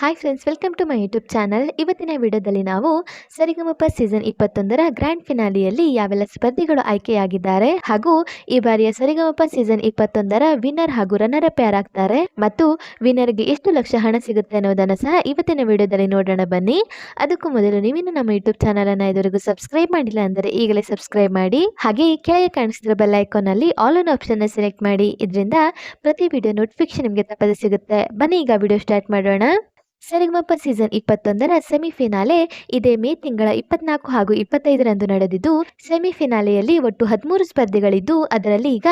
Hi friends welcome to my YouTube channel ಇವತ್ತಿನ ವಿಡಿಯೋದಲ್ಲಿ ನಾವು ಸರಿಗಮಪ ಸೀಸನ್ ಇಪ್ಪತ್ತೊಂದರ ಗ್ರ್ಯಾಂಡ್ ಫಿನಾಲಿಯಲ್ಲಿ ಯಾವೆಲ್ಲ ಸ್ಪರ್ಧಿಗಳು ಆಯ್ಕೆಯಾಗಿದ್ದಾರೆ ಹಾಗೂ ಈ ಬಾರಿಯ ಸರಿಗಮಪ ಸೀಸನ್ ಇಪ್ಪತ್ತೊಂದರ ವಿನ್ನರ್ ಹಾಗೂ ರನ್ನರ್ ಅಪ್ ಯಾರಾಗ್ತಾರೆ ಮತ್ತು ವಿನ್ನರ್ಗೆ ಎಷ್ಟು ಲಕ್ಷ ಹಣ ಸಿಗುತ್ತೆ ಅನ್ನೋದನ್ನು ಸಹ ಇವತ್ತಿನ ವಿಡಿಯೋದಲ್ಲಿ ನೋಡೋಣ ಬನ್ನಿ. ಅದಕ್ಕೂ ಮೊದಲು ನೀವಿನ್ನು ನಮ್ಮ ಯೂಟ್ಯೂಬ್ ಚಾನಲ್ ಅನ್ನು ಇದುವರೆಗೂ ಸಬ್ಸ್ಕ್ರೈಬ್ ಮಾಡಿಲ್ಲ ಅಂದರೆ ಈಗಲೇ ಸಬ್ಸ್ಕ್ರೈಬ್ ಮಾಡಿ. ಹಾಗೆ ಕೆಳಗೆ ಕಾಣಿಸ್ತಿರೋ ಬೆಲ್ ಐಕಾನ್ ಅಲ್ಲಿ ಆಲ್ ಆನ್ ಆಪ್ಷನ್ ಸೆಲೆಕ್ಟ್ ಮಾಡಿ. ಇದರಿಂದ ಪ್ರತಿ ವಿಡಿಯೋ ನೋಟಿಫಿಕೇಶನ್ ನಿಮಗೆ ತಪ್ಪದೆ ಸಿಗುತ್ತೆ. ಬನ್ನಿ ಈಗ ವಿಡಿಯೋ ಸ್ಟಾರ್ಟ್ ಮಾಡೋಣ. ಸರಿಗಮಪ ಸೀಸನ್ ಇಪ್ಪತ್ತೊಂದರ ಸೆಮಿಫಿನಾಲೆ ಇದೇ ಮೇ ತಿಂಗಳ ಇಪ್ಪತ್ನಾಲ್ಕು ಹಾಗೂ ಇಪ್ಪತ್ತೈದರಂದು ನಡೆದಿದ್ದು, ಸೆಮಿಫಿನಾಲೆಯಲ್ಲಿ ಒಟ್ಟು ಹದಿಮೂರು ಸ್ಪರ್ಧಿಗಳಿದ್ದು, ಅದರಲ್ಲಿ ಈಗ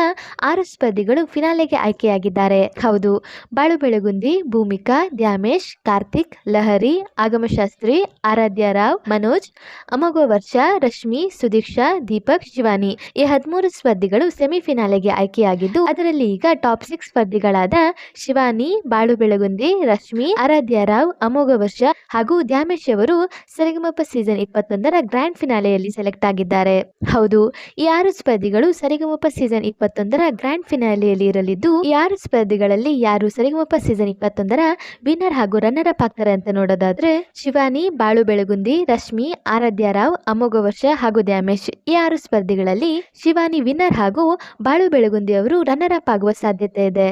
ಆರು ಸ್ಪರ್ಧಿಗಳು ಫಿನಾಲೆಗೆ ಆಯ್ಕೆಯಾಗಿದ್ದಾರೆ. ಹೌದು ಬಾಳು ಬೆಳಗುಂದಿ ಭೂಮಿಕಾ, ದ್ಯಾಮೇಶ್, ಕಾರ್ತಿಕ್, ಲಹರಿ, ಆಗಮಶಾಸ್ತ್ರಿ, ಆರಾಧ್ಯ ರಾವ್, ಮನೋಜ್, ಅಮೋಘ ವರ್ಷ, ರಶ್ಮಿ, ಸುದೀಕ್ಷಾ, ದೀಪಕ್, ಶಿವಾನಿ ಈ ಹದಿಮೂರು ಸ್ಪರ್ಧಿಗಳು ಸೆಮಿಫಿನಾಲೆಗೆ ಆಯ್ಕೆಯಾಗಿದ್ದು, ಅದರಲ್ಲಿ ಈಗ ಟಾಪ್ ಸಿಕ್ಸ್ ಸ್ಪರ್ಧಿಗಳಾದ ಶಿವಾನಿ ಬಾಳು ಬೆಳಗುಂದಿ ರಶ್ಮಿ, ಆರಾಧ್ಯ ರಾವ್ ಅಮೋಘ ವರ್ಷ ಹಾಗೂ ದ್ಯಾಮೇಶ್ ಅವರು ಸರಿಗಮಪ ಸೀಸನ್ ಇಪ್ಪತ್ತೊಂದರ ಗ್ರ್ಯಾಂಡ್ ಫಿನಾಲೆಯಲ್ಲಿ ಸೆಲೆಕ್ಟ್ ಆಗಿದ್ದಾರೆ. ಹೌದು, ಈ ಆರು ಸ್ಪರ್ಧಿಗಳು ಸರಿಗಮಪ ಸೀಸನ್ ಇಪ್ಪತ್ತೊಂದರ ಗ್ರ್ಯಾಂಡ್ ಫಿನಾಲೆಯಲ್ಲಿ ಇರಲಿದ್ದು, ಈ ಆರು ಸ್ಪರ್ಧಿಗಳಲ್ಲಿ ಯಾರು ಸರಿಗಮಪ ಸೀಸನ್ ಇಪ್ಪತ್ತೊಂದರ ವಿನ್ನರ್ ಹಾಗೂ ರನ್ನರ್ ಅಪ್ ಆಗ್ತಾರೆ ಅಂತ ನೋಡೋದಾದ್ರೆ ಶಿವಾನಿ, ಬಾಳು ಬೆಳಗುಂದಿ, ರಶ್ಮಿ, ಆರಾಧ್ಯ ರಾವ್, ಅಮೋಘ ವರ್ಷ ಹಾಗೂ ದ್ಯಾಮೇಶ್. ಈ ಆರು ಸ್ಪರ್ಧಿಗಳಲ್ಲಿ ಶಿವಾನಿ ವಿನ್ನರ್ ಹಾಗೂ ಬಾಳು ಬೆಳಗುಂದಿ ಅವರು ರನ್ನರ್ ಅಪ್ ಆಗುವ ಸಾಧ್ಯತೆ ಇದೆ.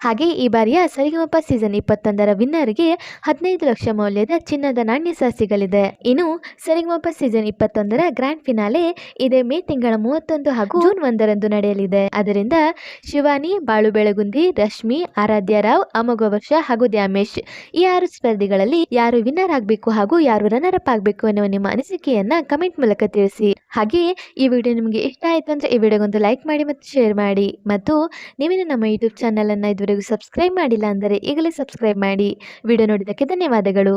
ಹಾಗೆ ಈ ಬಾರಿಯ ಸರಿಗಮಪ ಸೀಸನ್ ಇಪ್ಪತ್ತೊಂದರ ವಿನ್ನರ್ಗೆ ಹದಿನೈದು ಲಕ್ಷ ಮೌಲ್ಯದ ಚಿನ್ನದ ನಾಣ್ಯ ಸಹ ಸಿಗಲಿದೆ ಇನ್ನು ಸರಿಗಮಪ ಸೀಸನ್ ಇಪ್ಪತ್ತೊಂದರ ಗ್ರ್ಯಾಂಡ್ ಫಿನಾಲೆ ಇದೇ ಮೇ ತಿಂಗಳ ಮೂವತ್ತೊಂದು ಹಾಗೂ ಜೂನ್ ಒಂದರಂದು ನಡೆಯಲಿದೆ. ಅದರಿಂದ ಶಿವಾನಿ ಬಾಳು ಬೆಳಗುಂದಿ ರಶ್ಮಿ, ಆರಾಧ್ಯ ರಾವ್, ಅಮೋಘ ವರ್ಷ ಹಾಗೂ ದ್ಯಾಮೇಶ್ ಈ ಆರು ಸ್ಪರ್ಧಿಗಳಲ್ಲಿ ಯಾರು ವಿನ್ನರ್ ಆಗಬೇಕು ಹಾಗೂ ಯಾರು ರನ್ನರ್ ಅಪ್ ಆಗಬೇಕು ಎನ್ನುವ ನಿಮ್ಮ ಅನಿಸಿಕೆಯನ್ನ ಕಮೆಂಟ್ ಮೂಲಕ ತಿಳಿಸಿ. ಹಾಗೆ ಈ ವಿಡಿಯೋ ನಿಮಗೆ ಇಷ್ಟ ಆಯಿತು ಅಂದರೆ ಈ ವಿಡಿಯೋಗೊಂದು ಲೈಕ್ ಮಾಡಿ ಮತ್ತು ಶೇರ್ ಮಾಡಿ. ಮತ್ತು ನೀವೇನು ನಮ್ಮ ಯೂಟ್ಯೂಬ್ ಚಾನಲನ್ನು ಇದುವರೆಗೂ ಸಬ್ಸ್ಕ್ರೈಬ್ ಮಾಡಿಲ್ಲ ಅಂದರೆ ಈಗಲೇ ಸಬ್ಸ್ಕ್ರೈಬ್ ಮಾಡಿ. ವಿಡಿಯೋ ನೋಡಿದ್ದಕ್ಕೆ ಧನ್ಯವಾದಗಳು.